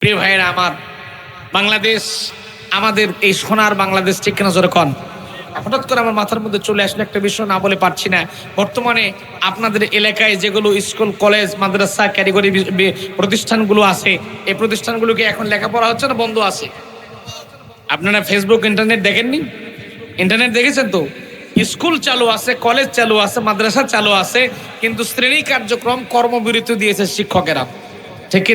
প্রিয় ভাইয়েরা, আমার বাংলাদেশ, আমাদের এই সোনার বাংলাদেশ ঠিক কিনা জোরে কন? হঠাৎ করে আমার মাথার মধ্যে চলে আসলে একটা বিষয়, না বলে পারছি না। বর্তমানে আপনাদের এলাকায় যেগুলো স্কুল, কলেজ, মাদ্রাসা বি- প্রতিষ্ঠানগুলো আছে, এই প্রতিষ্ঠানগুলোকে এখন লেখাপড়া হচ্ছে না বন্ধ আছে? আপনারা ফেসবুক ইন্টারনেট দেখেননি? ইন্টারনেট দেখেছেন তো? স্কুল চালু আছে, কলেজ চালু আছে, মাদ্রাসা চালু আছে, কিন্তু শ্রেণি কার্যক্রম কর্মবিরতি দিয়েছে শিক্ষকেরা। ঠিক কি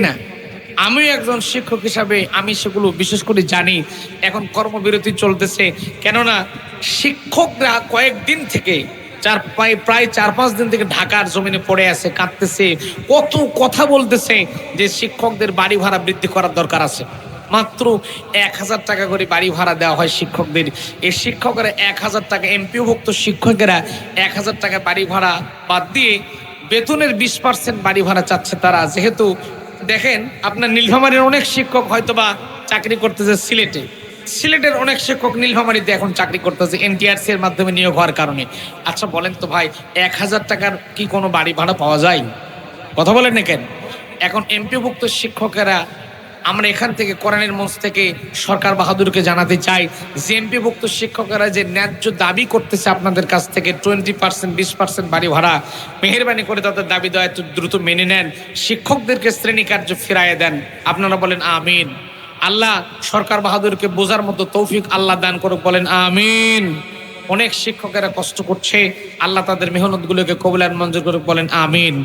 না আমিও একজন শিক্ষক হিসাবে আমি সেগুলো বিশেষ করে জানি। এখন কর্মবিরতি চলতেছে। কেননা শিক্ষকরা কয়েকদিন থেকে চার প্রায় প্রায় চার পাঁচ দিন থেকে ঢাকার জমিনে পড়ে আছে, কাঁদতেছে। কত কথা বলতেছে যে শিক্ষকদের বাড়ি ভাড়া বৃদ্ধি করার দরকার আছে। মাত্র এক হাজার টাকা করে বাড়ি ভাড়া দেওয়া হয় শিক্ষকদের। এই শিক্ষকেরা এক হাজার টাকা, এমপিওভুক্ত শিক্ষকেরা এক হাজার টাকা বাড়ি ভাড়া বাদ দিয়ে বেতনের বিশ পার্সেন্ট বাড়ি ভাড়া চাচ্ছে তারা। যেহেতু দেখেন, আপনার নীলফামারির অনেক শিক্ষক হয়তোবা চাকরি করতেছে সিলেটে। সিলেটের অনেক শিক্ষক নীলফামারিতে এখন চাকরি করতেছে, এনটিআরসি এর মাধ্যমে নিয়োগ হওয়ার কারণে। আচ্ছা বলেন তো ভাই, এক হাজার টাকার কি কোনো বাড়ি ভাড়া পাওয়া যায়? কথা বলেন না কেন? এখন এমপিভুক্ত শিক্ষকেরা আমরা এখান থেকে কোরআনের মঞ্চ থেকে সরকার বাহাদুরকে জানাতে চাই। যে এমপিভুক্ত শিক্ষকেরা যে ন্যায্য দাবি করতেছে আপনাদের কাছ থেকে, টোয়েন্টি পার্সেন্ট, বিশ পার্সেন্ট বাড়ি ভাড়া মেহরবানি করে তাদের দাবি দেওয়া একটু দ্রুত মেনে নেন। শিক্ষকদেরকে শ্রেণি কার্য ফিরাইয়ে দেন। আপনারা বলেন আমিন। আল্লাহ সরকার বাহাদুরকে বোঝার মতো তৌফিক আল্লাহ দান করুক, বলেন আমিন। অনেক শিক্ষকেরা কষ্ট করছে। আল্লাহ তাদের মেহনতগুলোকে কবুলার মঞ্জুর করুক, বলেন আমিন।